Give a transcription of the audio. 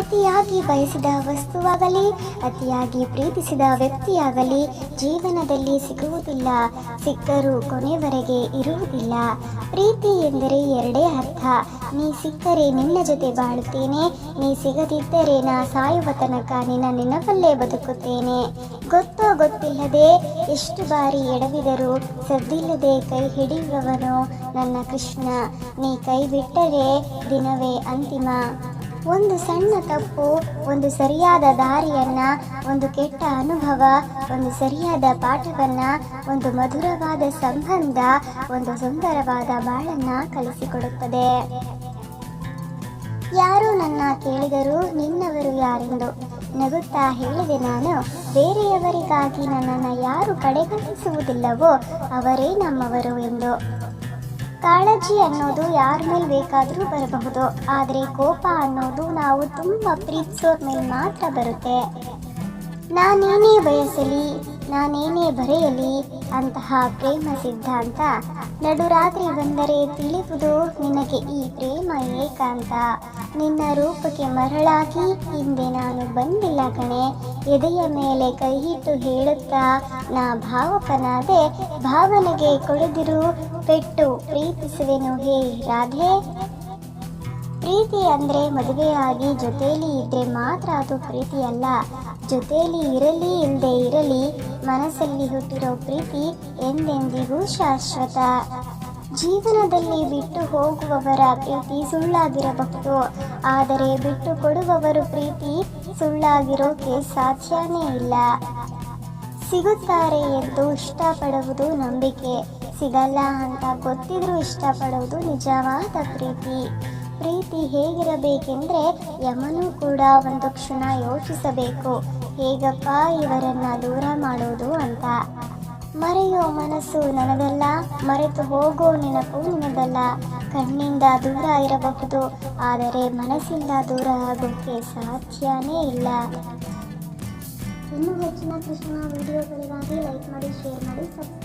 ಅತಿಯಾಗಿ ಬಯಸಿದ ವಸ್ತುವಾಗಲಿ, ಅತಿಯಾಗಿ ಪ್ರೀತಿಸಿದ ವ್ಯಕ್ತಿಯಾಗಲಿ ಜೀವನದಲ್ಲಿ ಸಿಗುವುದಿಲ್ಲ. ಸಿಕ್ಕರೂ ಕೊನೆವರೆಗೆ ಇರುವುದಿಲ್ಲ. ಪ್ರೀತಿ ಎಂದರೆ ಎರಡೇ ಅರ್ಥ. ನೀ ಸಿಕ್ಕರೆ ನಿನ್ನ ಜೊತೆ ಬಾಳುತ್ತೇನೆ. ನೀ ಸಿಗದಿದ್ದರೆ ನಾ ಸಾಯುವ ತನಕ ನಿನ್ನ ನೆನಪಲ್ಲೇ ಬದುಕುತ್ತೇನೆ. ಗೊತ್ತೋ ಗೊತ್ತಿಲ್ಲದೆ ಎಷ್ಟು ಬಾರಿ ಎಡವಿದರೂ ಸದ್ದಿಲ್ಲದೆ ಕೈ ಹಿಡಿಯುವವನು ನನ್ನ ಕೃಷ್ಣ. ನೀ ಕೈ ಬಿಟ್ಟರೆ ದಿನವೇ ಅಂತಿಮ. ಒಂದು ಸಣ್ಣ ತಪ್ಪು, ಒಂದು ಸರಿಯಾದ ದಾರಿಯನ್ನ, ಒಂದು ಕೆಟ್ಟ ಅನುಭವ, ಒಂದು ಸರಿಯಾದ ಪಾಠವನ್ನ, ಒಂದು ಮಧುರವಾದ ಸಂಬಂಧ, ಒಂದು ಸುಂದರವಾದ ಬಾಳನ್ನ ಕಲಿಸಿಕೊಡುತ್ತದೆ. ಯಾರು ನನ್ನ ಕೇಳಿದರೂ ನಿನ್ನವರು ಯಾರೆಂದು ನಗುತ್ತಾ ಹೇಳಿದೆ ನಾನು, ಬೇರೆಯವರಿಗಾಗಿ ನನ್ನನ್ನು ಯಾರು ಕಡೆಗಣಿಸುವುದಿಲ್ಲವೋ ಅವರೇ ನಮ್ಮವರು ಎಂದು. ಕಾಳಜಿ ಅನ್ನೋದು ಯಾರ ಮೇಲೆ ಬೇಕಾದರೂ ಬರಬಹುದು. ಆದರೆ ಕೋಪ ಅನ್ನೋದು ನಾವು ತುಂಬ ಪ್ರೀತಿಸೋರ್ ಮೇಲೆ ಮಾತ್ರ ಬರುತ್ತೆ. ನಾನೇನೇ ಬಯಸಲಿ ನಾನೇನೇ ಬರೆಯಲಿ ಅಂತಹ ಪ್ರೇಮ ಸಿದ್ಧಾಂತ? ನಡುರಾತ್ರಿ ಬಂದರೆ ತಿಳಿಯುವುದು ನಿನಗೆ ಈ ಪ್ರೇಮ ಏಕಾಂತ. ನಿನ್ನ ರೂಪಕ್ಕೆ ಮರಳಾಗಿ ಹಿಂದೆ ನಾನು ಬಂದಿಲ್ಲ ಕಣೆ. ಎದೆಯ ಮೇಲೆ ಕೈಯಿಟ್ಟು ಹೇಳುತ್ತಾ, ನಾ ಭಾವಕನಾದೆ, ಭಾವನೆಗೆ ಕೊಡದಿರು, ಪೆಟ್ಟು ಪ್ರೀತಿಸುವೆನು, ಹೇ ರಾಧೆ. ಪ್ರೀತಿ ಅಂದ್ರೆ ಮದುವೆಯಾಗಿ ಜೊತೆಯಲ್ಲಿ ಇದ್ರೆ ಮಾತ್ರ ಅದು ಪ್ರೀತಿಯಲ್ಲ. ಜೊತೆಯಲ್ಲಿ ಇರಲಿ ಇಲ್ಲದೆ ಇರಲಿ ಮನಸ್ಸಲ್ಲಿ ಹುಟ್ಟಿರೋ ಪ್ರೀತಿ ಎಂದೆಂದಿಗೂ ಶಾಶ್ವತ. ಜೀವನದಲ್ಲಿ ಬಿಟ್ಟು ಹೋಗುವವರ ಪ್ರೀತಿ ಸುಳ್ಳಾಗಿರಬಹುದು. ಆದರೆ ಬಿಟ್ಟು ಕೊಡುವವರು ಪ್ರೀತಿ ಸುಳ್ಳಾಗಿರೋಕೆ ಸಾಧ್ಯನೇ ಇಲ್ಲ. ಸಿಗುತ್ತಾರೆ ಎಂದು ಇಷ್ಟಪಡುವುದು ನಂಬಿಕೆ. ಸಿಗಲ್ಲ ಅಂತ ಗೊತ್ತಿದ್ರೂ ಇಷ್ಟಪಡುವುದು ನಿಜವಾದ ಪ್ರೀತಿ. ಪ್ರೀತಿ ಹೇಗಿರಬೇಕೆಂದ್ರೆ ಯಮನು ಕೂಡ ಒಂದು ಕ್ಷಣ ಯೋಚಿಸಬೇಕು. ಹೇಗಪ್ಪ ಇವರನ್ನ ದೂರ ಮಾಡೋದು ಅಂತ. ಮರೆಯೋ ಮನಸ್ಸು ನನದಲ್ಲ ಮರೆತು ಹೋಗೋ ನೆನಪು ನಿನದಲ್ಲ ಕಣ್ಣಿಂದ ದೂರ ಇರಬಹುದು, ಆದರೆ ಮನಸ್ಸಿಂದ ದೂರ ಆಗೋಕ್ಕೆ ಸಾಧ್ಯನೇ ಇಲ್ಲ. ಇನ್ನೂ ಹೆಚ್ಚಿನ ಕೃಷ್ಣ ವಿಡಿಯೋಗಳಿಗಾಗಿ ಲೈಕ್ ಮಾಡಿ ಶೇರ್ ಮಾಡಿ ಸಬ್ಸ್ಕ್ರೈಬ್